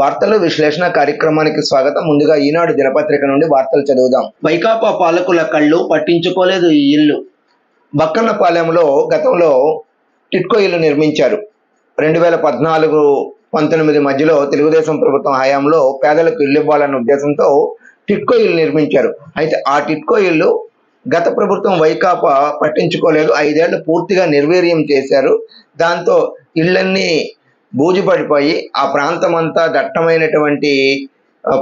వార్తలు విశ్లేషణ కార్యక్రమానికి స్వాగతం. ముందుగా ఈనాడు దినపత్రిక నుండి వార్తలు చదువుదాం. వైకాపా పాలకుల కళ్ళు పట్టించుకోలేదు ఈ ఇల్లు. బక్కన్నపాలెంలో గతంలో టిట్కో ఇల్లు నిర్మించారు. రెండు వేల పద్నాలుగు పంతొమ్మిది మధ్యలో తెలుగుదేశం ప్రభుత్వం హయాంలో పేదలకు ఇల్లు ఇవ్వాలన్న ఉద్దేశంతో టిట్కో ఇల్లు నిర్మించారు. అయితే ఆ టిట్కో ఇల్లు గత ప్రభుత్వం వైకాపా పట్టించుకోలేదు. ఐదేళ్ళు పూర్తిగా నిర్వీర్యం చేశారు. దాంతో ఇళ్ళన్నీ బూజుపడిపోయి ఆ ప్రాంతం అంతా దట్టమైనటువంటి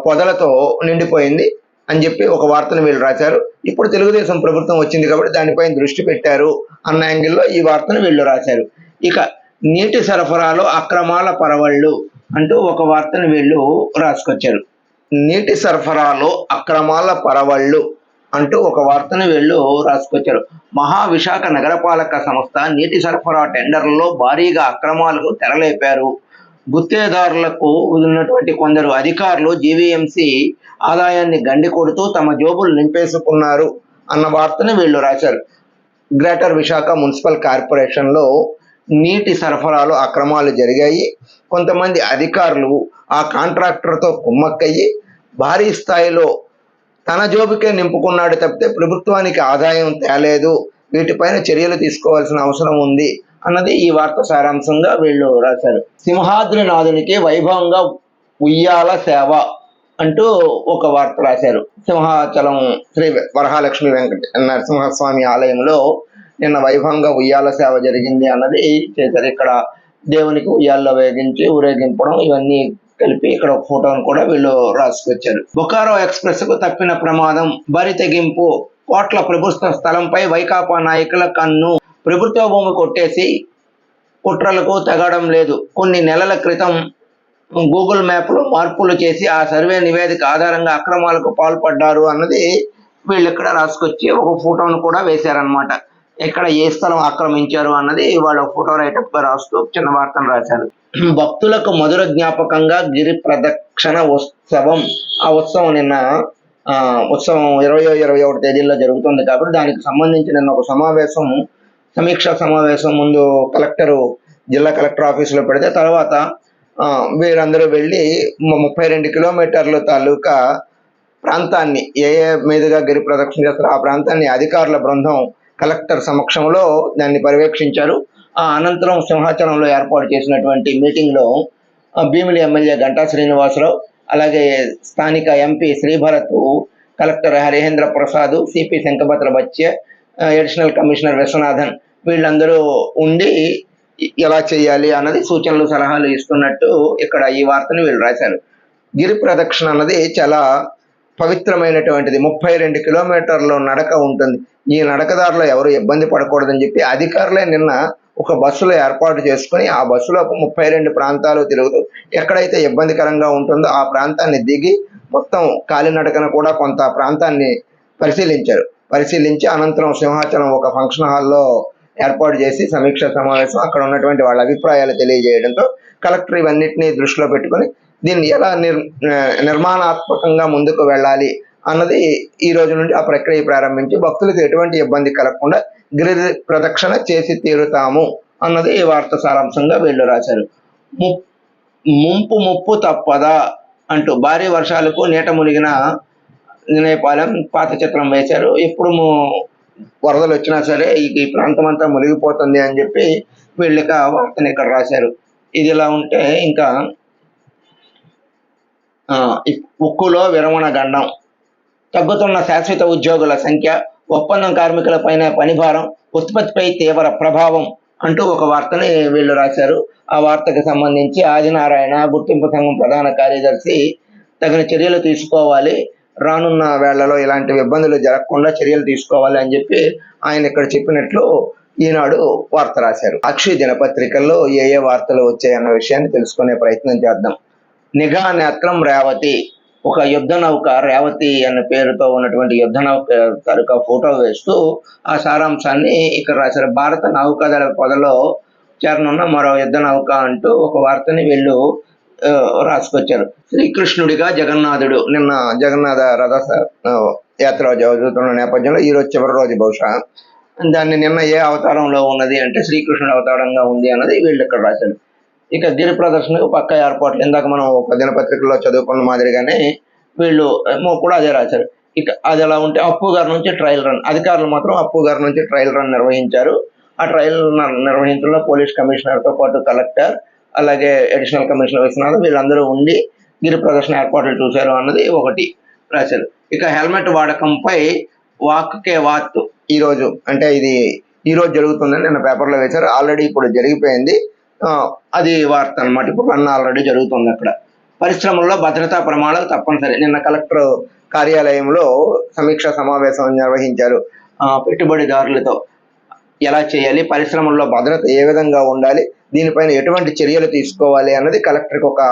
పొదలతో నిండిపోయింది అని చెప్పి ఒక వార్తను వీళ్ళు రాశారు. ఇప్పుడు తెలుగుదేశం ప్రభుత్వం వచ్చింది కాబట్టి దానిపైన దృష్టి పెట్టారు అన్న యాంగిల్లో ఈ వార్తను వీళ్ళు రాశారు. ఇక నీటి సరఫరాలో అక్రమాల పరవళ్ళు అంటూ ఒక వార్తను వీళ్ళు రాసుకొచ్చారు. నీటి సరఫరాలో అక్రమాల పరవళ్ళు అంటూ ఒక వార్తను వీళ్ళు రాసుకొచ్చారు. మహావిశాఖ నగరపాలక సంస్థ నీటి సరఫరా టెండర్లలో భారీగా అక్రమాలకు తెరలేపారు. గుత్తేదారులకు ఉన్నటువంటి కొందరు అధికారులు జీవీఎంసీ ఆదాయాన్ని గండి కొడుతూ తమ జోబులు నింపేసుకున్నారు అన్న వార్తను వీళ్ళు రాశారు. గ్రేటర్ విశాఖ మున్సిపల్ కార్పొరేషన్లో నీటి సరఫరాలో అక్రమాలు జరిగాయి. కొంతమంది అధికారులు ఆ కాంట్రాక్టర్తో కుమ్మక్కయ్యి భారీ స్థాయిలో తన జోబుకే నింపుకున్నాడు తప్పితే ప్రభుత్వానికి ఆదాయం తేలేదు. వీటిపైన చర్యలు తీసుకోవాల్సిన అవసరం ఉంది అన్నది ఈ వార్త సారాంశంగా వీళ్ళు రాశారు. సింహాద్రినాథునికి వైభవంగా ఉయ్యాల సేవ అంటూ ఒక వార్త రాశారు. సింహాచలం శ్రీ వరహాలక్ష్మి వెంకట నరసింహస్వామి ఆలయంలో నిన్న వైభవంగా ఉయ్యాల సేవ జరిగింది అన్నది చేశారు. ఇక్కడ దేవునికి ఉయ్యాల్లో వేగించి ఊరేగింపడం ఇవన్నీ కలిపి ఇక్కడ ఒక ఫోటోను కూడా వీళ్ళు రాసుకొచ్చారు. బొకారో ఎక్స్ప్రెస్కు తప్పిన ప్రమాదం బరి తెగింపు కోట్ల ప్రభుత్వ స్థలంపై వైకాపా నాయకుల కన్ను ప్రభుత్వ భూమి కొట్టేసి కుట్రలకు తగడం లేదు. కొన్ని నెలల క్రితం గూగుల్ మ్యాప్లో మార్పులు చేసి ఆ సర్వే నివేదిక ఆధారంగా అక్రమాలకు పాల్పడ్డారు అన్నది వీళ్ళు ఇక్కడ రాసుకొచ్చి ఒక ఫోటోను కూడా వేశారనమాట ఇక్కడ ఏ స్థలం ఆక్రమించారు అన్నది వాళ్ళ ఫోటో రైటప్ రాస్తూ చిన్న వార్తను రాశారు. భక్తులకు మధుర జ్ఞాపకంగా గిరి ప్రదక్షిణ ఉత్సవం ఆ ఉత్సవం నిన్న ఉత్సవం ఇరవై ఇరవై ఒకటి తేదీల్లో జరుగుతుంది కాబట్టి దానికి సంబంధించి నిన్న ఒక సమావేశం సమీక్షా సమావేశం ముందు కలెక్టరు జిల్లా కలెక్టర్ ఆఫీసులో పెడితే తర్వాత వీరందరూ వెళ్ళి ముప్పై రెండు కిలోమీటర్ల తాలూకా ప్రాంతాన్ని ఏ ఏ మీదుగా గిరి ప్రదక్షిణ చేస్తారో ఆ ప్రాంతాన్ని అధికారుల బృందం కలెక్టర్ సమక్షంలో దాన్ని పర్యవేక్షించారు. ఆ అనంతరం సింహాచలంలో ఏర్పాటు చేసినటువంటి మీటింగ్లో భీమిలి ఎమ్మెల్యే గంటా శ్రీనివాసరావు అలాగే స్థానిక MP Sribharat collector Harihendra Prasad CP Shankhabrata Bagchi additional commissioner Vishwanathan వీళ్ళందరూ ఉండి ఎలా చేయాలి అన్నది సూచనలు సలహాలు ఇస్తున్నట్టు ఇక్కడ ఈ వార్తను వీళ్ళు రాశారు. గిరి ప్రదక్షిణ అన్నది చాలా పవిత్రమైనటువంటిది. ముప్పై రెండు కిలోమీటర్లు నడక ఉంటుంది. ఈ నడకదారిలో ఎవరు ఇబ్బంది పడకూడదని చెప్పి అధికారులే నిన్న ఒక బస్సులో ఏర్పాటు చేసుకుని ఆ బస్సులో ముప్పై రెండు ప్రాంతాలు తిరుగుతూ ఎక్కడైతే ఇబ్బందికరంగా ఉంటుందో ఆ ప్రాంతాన్ని దిగి మొత్తం కాలినడకన కూడా కొంత ప్రాంతాన్ని పరిశీలించారు. పరిశీలించి అనంతరం సింహాచలం ఒక ఫంక్షన్ హాల్లో ఏర్పాటు చేసి సమీక్ష సమావేశం అక్కడ ఉన్నటువంటి వాళ్ళ అభిప్రాయాలు తెలియజేయడంతో కలెక్టర్ ఇవన్నిటిని దృష్టిలో పెట్టుకొని దీన్ని ఎలా నిర్ నిర్మాణాత్మకంగా ముందుకు వెళ్ళాలి అన్నది ఈ రోజు నుండి ఆ ప్రక్రియ ప్రారంభించి భక్తులకు ఎటువంటి ఇబ్బంది కలగకుండా గిరి ప్రదక్షిణ చేసి తీరుతాము అన్నది ఈ వార్త సారాంశంగా వీళ్ళు రాశారు. ముంపు ముప్పు తప్పదా అంటూ భారీ వర్షాలకు నీట మునిగిన నేపాలెం పాత చిత్రం వేశారు. ఎప్పుడు వరదలు వచ్చినా సరే ఈ- ప్రాంతం అంతా మునిగిపోతుంది అని చెప్పి వీళ్ళకి ఆ వార్తను ఇక్కడ రాశారు. ఇది ఇలా ఉంటే ఇంకా ఉక్కులో విరమణ గండం. తగ్గుతున్న శాశ్వత ఉద్యోగుల సంఖ్య ఒప్పందం కార్మికులపైన పనిభారం ఉత్పత్తిపై తీవ్ర ప్రభావం అంటూ ఒక వార్తని వీళ్ళు రాశారు. ఆ వార్తకు సంబంధించి ఆదినారాయణ గుర్తింపు సంఘం ప్రధాన కార్యదర్శి తగిన చర్యలు తీసుకోవాలి. రానున్న వేళ్ళలో ఇలాంటి ఇబ్బందులు జరగకుండా చర్యలు తీసుకోవాలి అని చెప్పి ఆయన ఇక్కడ చెప్పినట్లు ఈనాడు వార్త రాశారు. అక్షయ దినపత్రికల్లో ఏ ఏ వార్తలు వచ్చాయన్న విషయాన్ని తెలుసుకునే ప్రయత్నం చేద్దాం. నిఘా నేత్రం రేవతి. ఒక యుద్ధ నౌక రేవతి అనే పేరుతో ఉన్నటువంటి యుద్ధ నౌక తాలూకా ఫోటో వేస్తూ ఆ సారాంశాన్ని ఇక్కడ రాశారు. భారత నౌకాదళ పొదలో చేరనున్న మరో యుద్ధ నౌక అంటూ ఒక వార్తని వీళ్ళు రాసుకొచ్చారు. శ్రీకృష్ణుడిగా జగన్నాథుడు నిన్న జగన్నాథ రథ యాత్ర జరుగుతున్న నేపథ్యంలో ఈ రోజు చివరి రోజు బహుశా. దాన్ని నిన్న ఏ అవతారంలో ఉన్నది అంటే శ్రీకృష్ణుడు అవతారంగా ఉంది అన్నది వీళ్ళు ఇక్కడ రాశారు. ఇక గిరి ప్రదర్శనకు పక్క ఏర్పాట్లు. ఇందాక మనం ఒక దినపత్రికలో చదువుకున్న మాదిరిగానే వీళ్ళు కూడా అదే రాశారు. ఇక అది ఎలా ఉంటే అప్పు గారి నుంచి ట్రయల్ రన్. అధికారులు మాత్రం అప్పు గారి నుంచి ట్రయల్ రన్ నిర్వహించారు. ఆ ట్రయల్ రన్ నిర్వహించడంలో పోలీస్ కమిషనర్తో పాటు కలెక్టర్ అలాగే అడిషనల్ కమిషనర్ విశ్వనాథ్ వీళ్ళందరూ ఉండి గిరి ప్రదర్శన ఏర్పాట్లు చూశారు అన్నది ఒకటి రాశారు. ఇక హెల్మెట్ వాడకంపై వాక్కే వాత్ ఈ రోజు అంటే ఇది ఈరోజు జరుగుతుందని నిన్న పేపర్లో వేశారు. ఆల్రెడీ ఇప్పుడు జరిగిపోయింది. అది వార్త అనమాట ఇప్పుడు రన్ ఆల్రెడీ జరుగుతుంది అక్కడ. పరిశ్రమల్లో భద్రతా ప్రమాణాలు తప్పనిసరి. నిన్న కలెక్టర్ కార్యాలయంలో సమీక్షా సమావేశం నిర్వహించారు. పెట్టుబడిదారులతో ఎలా చేయాలి పరిశ్రమల్లో భద్రత ఏ విధంగా ఉండాలి దీనిపైన ఎటువంటి చర్యలు తీసుకోవాలి అన్నది కలెక్టర్కి ఒక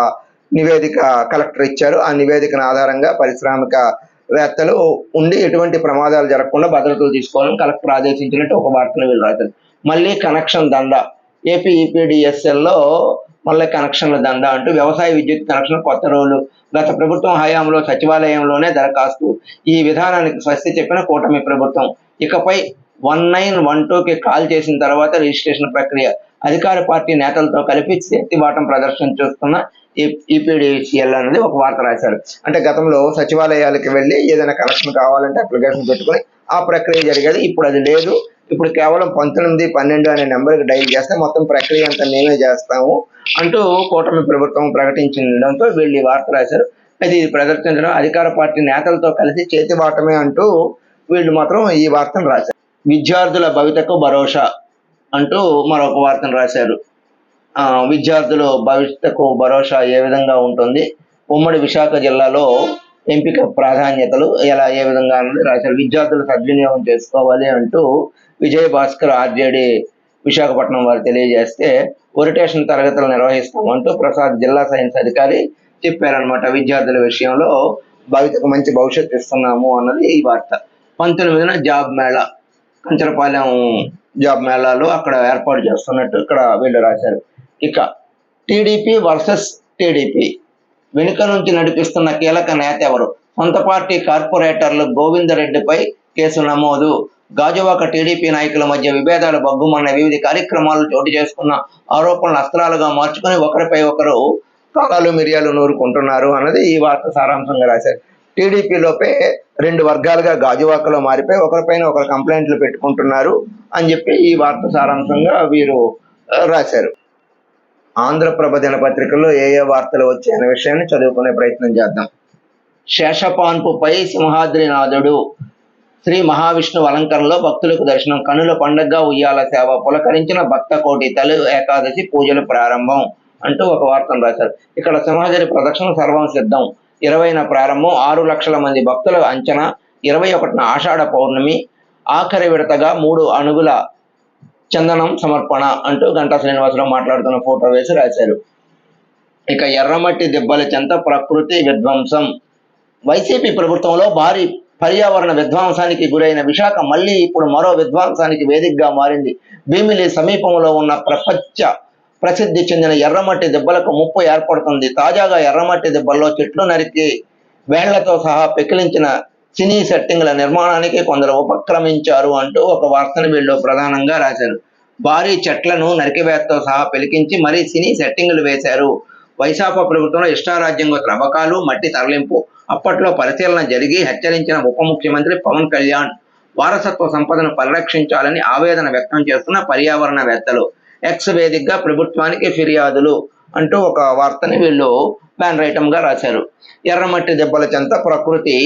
నివేదిక కలెక్టర్ ఇచ్చారు. ఆ నివేదికను ఆధారంగా పారిశ్రామిక వేత్తలు ఉండి ఎటువంటి ప్రమాదాలు జరగకుండా భద్రతలు తీసుకోవాలని కలెక్టర్ ఆదేశించినట్టు ఒక వార్తను వీళ్ళు రాశారు మళ్ళీ కనెక్షన్ దండ ఏపీ ఈపీడిఎస్ఎల్లో మళ్ళీ కనెక్షన్ల దండ అంటూ వ్యవసాయ విద్యుత్ కనెక్షన్ కొత్త రోజులు. గత ప్రభుత్వం హయాంలో సచివాలయంలోనే దరఖాస్తు. ఈ విధానానికి స్వస్తి చెప్పిన కూటమి ప్రభుత్వం. ఇకపై వన్ నైన్ వన్ టూకి కాల్ చేసిన తర్వాత రిజిస్ట్రేషన్ ప్రక్రియ. అధికార పార్టీ నేతలతో కలిపి శక్తిబాటం ప్రదర్శన చేస్తున్న ఈపీడీసీఎల్ అనేది ఒక వార్త రాశారు. అంటే గతంలో సచివాలయాలకు వెళ్ళి ఏదైనా కనెక్షన్ కావాలంటే అప్లికేషన్ పెట్టుకొని ఆ ప్రక్రియ జరిగేది. ఇప్పుడు అది లేదు. ఇప్పుడు కేవలం పంతొమ్మిది పన్నెండు అనే నెంబర్కి డైల్ చేస్తే మొత్తం ప్రక్రియ అంతా మేమే చేస్తాము అంటూ కూటమి ప్రభుత్వం ప్రకటించడంతో వీళ్ళు ఈ వార్త రాశారు. అయితే ఇది ప్రదర్శించడం అధికార పార్టీ నేతలతో కలిసి చేతిబాటమే అంటూ వీళ్ళు మాత్రం ఈ వార్తను రాశారు. విద్యార్థుల భవితకు భరోసా అంటూ మరొక వార్తను రాశారు. విద్యార్థుల భవిష్యత్తుకు భరోసా ఏ విధంగా ఉంటుంది? ఉమ్మడి విశాఖ జిల్లాలో ఎంపిక ప్రాధాన్యతలు ఎలా ఏ విధంగా అన్నది రాశారు. విద్యార్థులు సద్వినియోగం చేసుకోవాలి అంటూ విజయ భాస్కర్ ఆర్జేడి విశాఖపట్నం వారు తెలియజేస్తే ఒరిటేషన్ తరగతులు నిర్వహిస్తామంటూ ప్రసాద్ జిల్లా సైన్స్ అధికారి చెప్పారనమాట విద్యార్థుల విషయంలో. భవితకు మంచి భవిష్యత్తు ఇస్తున్నాము అన్నది ఈ వార్త. పంతొమ్మిదిన జాబ్ మేళా కంచరపాలెం జాబ్ మేళాలో అక్కడ ఏర్పాటు చేస్తున్నట్టు ఇక్కడ వీళ్ళు రాశారు. ఇక టీడీపీ వర్సెస్ టీడీపీ వెనుక నుంచి నడిపిస్తున్న కీలక నేత ఎవరు? సొంత పార్టీ కార్పొరేటర్లు గోవిందరెడ్డిపై కేసు నమోదు. గాజువాక టీడీపీ నాయకుల మధ్య విభేదాలు బగ్గుమన్న వివిధ కార్యక్రమాలు చోటు చేసుకున్న ఆరోపణలు అస్త్రాలుగా మార్చుకొని ఒకరిపై ఒకరు కాలాలు మిరియాలు నూరుకుంటున్నారు అన్నది ఈ వార్త సారాంశంగా రాశారు. టీడీపీలోపే రెండు వర్గాలుగా గాజువాకలో మారిపోయి ఒకరిపైన ఒకరు కంప్లైంట్లు పెట్టుకుంటున్నారు అని చెప్పి ఈ వార్త సారాంశంగా వీరు రాశారు. ఆంధ్రప్రభ దినపత్రికలో ఏ ఏ వార్తలు వచ్చాయనే విషయాన్ని చదువుకునే ప్రయత్నం చేద్దాం. శేషపాన్పుపై సింహాద్రినాథుడు శ్రీ మహావిష్ణువు అలంకరణలో భక్తులకు దర్శనం. కనుల పండగగా ఉయ్యాల సేవ. పులకరించిన భక్త కోటి తలు ఏకాదశి పూజలు ప్రారంభం అంటూ ఒక వార్తను రాశారు. ఇక్కడ సింహాద్రి ప్రదక్షిణ సర్వం సిద్ధం. ఇరవైన ప్రారంభం. ఆరు లక్షల మంది భక్తుల అంచనా. ఇరవై ఒకటిన ఆషాఢ పౌర్ణమి. ఆఖరి విడతగా మూడు అణుగుల చందనం సమర్పణ అంటూ గంటా శ్రీనివాసరావు మాట్లాడుతున్న ఫోటో వేసి రాశారు. ఇక ఎర్రమట్టి దెబ్బల చెంత ప్రకృతి విధ్వంసం. వైసీపీ ప్రభుత్వంలో భారీ పర్యావరణ విధ్వంసానికి గురైన విశాఖ మళ్ళీ ఇప్పుడు మరో విధ్వంసానికి వేదికగా మారింది. భీమిలి సమీపంలో ఉన్న ప్రపంచ ప్రసిద్ధి చెందిన ఎర్రమట్టి దెబ్బలకు ముప్పు ఏర్పడుతుంది. తాజాగా ఎర్రమట్టి దెబ్బల్లో చెట్లు నరికి వేళ్ళతో సహా పెకిలించిన సినీ సెట్టింగ్ల నిర్మాణానికి కొందరు ఉపక్రమించారు అంటూ ఒక వార్తను వీళ్ళు ప్రధానంగా రాశారు. భారీ చెట్లను నరికివేతతో సహా పెలికించి మరీ సినీ సెట్టింగులు వేశారు. వైశాఖ ప్రభుత్వంలో ఇష్టారాజ్యంగా త్రవ్వకాలు మట్టి తరలింపు అప్పట్లో పరిశీలన జరిగి హెచ్చరించిన ఉప ముఖ్యమంత్రి పవన్ కళ్యాణ్ వారసత్వ సంపదను పరిరక్షించాలని ఆవేదన వ్యక్తం చేస్తున్న పర్యావరణవేత్తలు. ఎక్స్ వేదికగా ప్రభుత్వానికి ఫిర్యాదులు అంటూ ఒక వార్తని వీళ్ళు బ్యాన్గా రాశారు. ఎర్రమట్టి దెబ్బల చెంత ప్రకృతి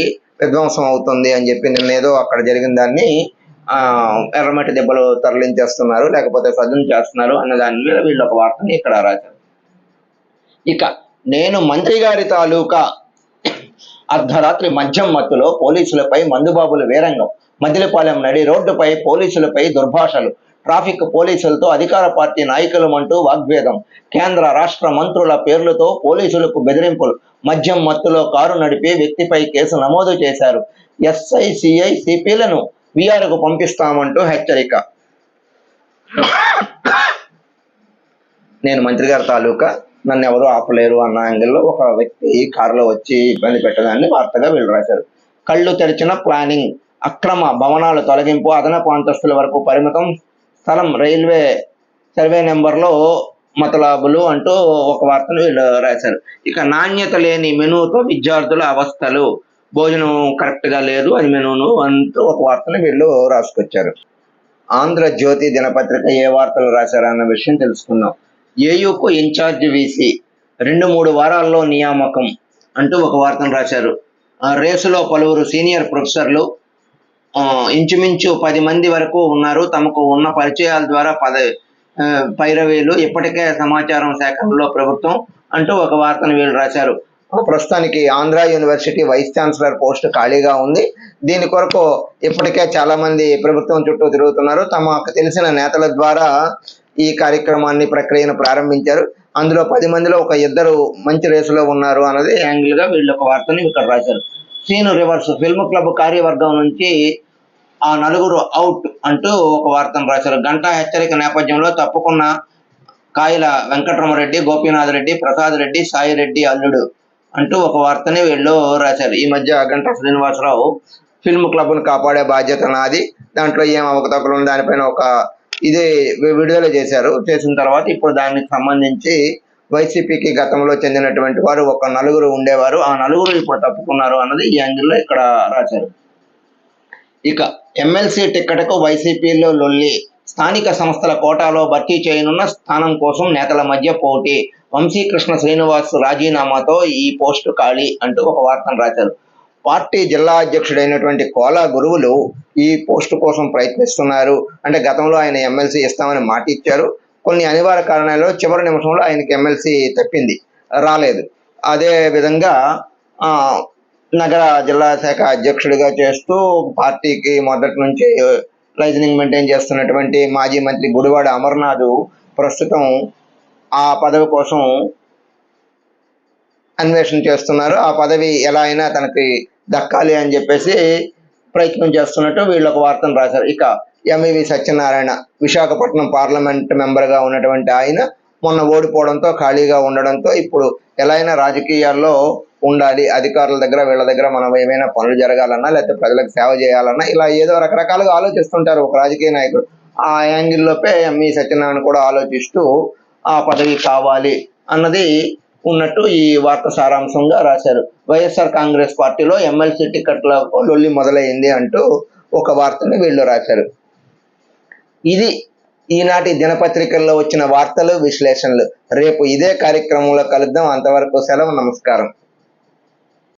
విధ్వంసం అవుతుంది అని చెప్పి నిన్న ఏదో అక్కడ జరిగిన దాన్ని ఆ ఎర్రమట్టి దెబ్బలు తరలించేస్తున్నారు లేకపోతే సదును చేస్తున్నారు అన్న దాని మీద వీళ్ళు ఒక వార్తని ఇక్కడ రాశారు. ఇక నేను మంత్రి గారి తాలూకా అర్ధరాత్రి మద్యం మత్తులో పోలీసులపై మందుబాబుల వీరంగం మదిలిపాలెం నడి రోడ్డుపై పోలీసులపై దుర్భాషలు ట్రాఫిక్ పోలీసులతో అధికార పార్టీ నాయకులమంటూ వాగ్వేదం. కేంద్ర రాష్ట్ర మంత్రుల పేర్లతో పోలీసులకు బెదిరింపులు మద్యం మత్తులో కారు నడిపే వ్యక్తిపై కేసు నమోదు చేశారు. ఎస్ఐ సిఐ సిపిలను విఆర్కు పంపిస్తామంటూ హెచ్చరిక. నేను మంత్రి గారి తాలూకా నన్ను ఎవరు ఆపలేరు అన్న యాంగిల్లో ఒక వ్యక్తి కారులో వచ్చి ఇబ్బంది పెట్టడాన్ని వార్తగా వీళ్ళు రాశారు కళ్ళు తెరిచిన ప్లానింగ్ అక్రమ భవనాల తొలగింపు అదనపు అంతస్తుల వరకు పరిమితం స్థలం రైల్వే సర్వే నెంబర్లో మతలాబులు అంటూ ఒక వార్తను వీళ్ళు రాశారు. ఇక నాణ్యత లేని మెనూతో విద్యార్థుల అవస్థలు. భోజనం కరెక్ట్గా లేదు అని మెనూను అంటూ ఒక వార్తను వీళ్ళు రాసుకొచ్చారు. ఆంధ్రజ్యోతి దినపత్రిక ఏ వార్తలు రాశారన్న విషయం తెలుసుకుందాం. ఏయుకు ఇన్ఛార్జ్ వీసీ రెండు మూడు వారాల్లో నియామకం అంటూ ఒక వార్తను రాశారు. ఆ రేసులో పలువురు సీనియర్ ప్రొఫెసర్లు ఇంచుమించు పది మంది వరకు ఉన్నారు. తమకు ఉన్న పరిచయాల ద్వారా పద పైరవీలు ఇప్పటికే సమాచారం సేకరణలో ప్రభుత్వం అంటూ ఒక వార్తను వీళ్ళు రాశారు. ప్రస్తుతానికి Andhra university vice chancellor post ఖాళీగా ఉంది. దీని కొరకు ఇప్పటికే చాలా మంది ప్రభుత్వం చుట్టూ తిరుగుతున్నారు. తమకు తెలిసిన నేతల ద్వారా ఈ కార్యక్రమాన్ని ప్రక్రియను ప్రారంభించారు. అందులో పది మందిలో ఒక ఇద్దరు మంచి రేసులో ఉన్నారు అన్నది యాంగిల్గా వీళ్ళు ఒక వార్తని ఇక్కడ రాశారు. సీను రివర్స్ ఫిల్మ్ క్లబ్ కార్యవర్గం నుంచి ఆ నలుగురు అవుట్ అంటూ ఒక వార్తను రాశారు. గంటా హెచ్చరిక నేపథ్యంలో తప్పుకున్న కాయల వెంకటరమరెడ్డి గోపీనాథ్ రెడ్డి ప్రసాద్ రెడ్డి సాయి రెడ్డి అల్లుడు అంటూ ఒక వార్తని వీళ్ళు రాశారు. ఈ మధ్య గంటా శ్రీనివాసరావు ఫిల్మ్ క్లబ్ను కాపాడే బాధ్యత నాది. దాంట్లో ఏం అవకతవకలు దానిపైన ఒక ఇది విడుదల చేశారు. చేసిన తర్వాత ఇప్పుడు దానికి సంబంధించి వైసీపీకి గతంలో చెందినటువంటి వారు ఒక నలుగురు ఉండేవారు. ఆ నలుగురు ఇప్పుడు తప్పుకున్నారు అన్నది ఈ యాంగిల్లో ఇక్కడ రాశారు. ఇక ఎమ్మెల్సీ టిక్కెట్కు వైసీపీలో లొల్లి. స్థానిక సంస్థల కోటాలో భర్తీ చేయనున్న స్థానం కోసం నేతల మధ్య పోటీ. వంశీకృష్ణ శ్రీనివాస్ రాజీనామాతో ఈ పోస్టు ఖాళీ అంటూ ఒక వార్తను రాశారు. పార్టీ జిల్లా అధ్యక్షుడైనటువంటి కోలా గురువులు ఈ పోస్టు కోసం ప్రయత్నిస్తున్నారు. అంటే గతంలో ఆయన ఎమ్మెల్సీ ఇస్తామని మాట ఇచ్చారు కొన్ని అనివార్య కారణాలలో చివరి నిమిషంలో ఆయనకి ఎమ్మెల్సీ తప్పింది రాలేదు. అదే విధంగా నగర జిల్లా శాఖ అధ్యక్షుడిగా చేస్తూ పార్టీకి మొదటి నుంచి లైజనింగ్ మెయింటైన్ చేస్తున్నటువంటి మాజీ మంత్రి గుడివాడ అమర్నాథ్ ప్రస్తుతం ఆ పదవి కోసం అన్వేషణ చేస్తున్నారు. ఆ పదవి ఎలా అయినా తనకి దక్కాలి అని చెప్పేసి ప్రయత్నం చేస్తున్నట్టు వీళ్ళు ఒక వార్తను రాశారు. ఇక ఎంవివి సత్యనారాయణ విశాఖపట్నం పార్లమెంట్ మెంబర్గా ఉన్నటువంటి ఆయన మొన్న ఓడిపోవడంతో ఖాళీగా ఉండడంతో ఇప్పుడు ఎలా అయినా రాజకీయాల్లో ఉండాలి. అధికారుల దగ్గర వీళ్ళ దగ్గర మనం ఏమైనా పనులు జరగాలన్నా లేకపోతే ప్రజలకు సేవ చేయాలన్నా ఇలా ఏదో రకరకాలుగా ఆలోచిస్తుంటారు ఒక రాజకీయ నాయకుడు ఆ యాంగిల్లోపే ఎంఈ సత్యనారాయణ కూడా ఆలోచిస్తూ ఆ పదవి కావాలి అన్నది ఉన్నట్టు ఈ వార్త సారాంశంగా రాశారు. వైఎస్ఆర్ కాంగ్రెస్ పార్టీలో ఎమ్మెల్సీ టికెట్లకు లొల్లి మొదలైంది అంటూ ఒక వార్తని వీళ్ళు రాశారు. ఇది ఈనాటి దినపత్రికల్లో వచ్చిన వార్తలు విశ్లేషణలు. రేపు ఇదే కార్యక్రమంలో కలుద్దాం. అంతవరకు సెలవు నమస్కారం.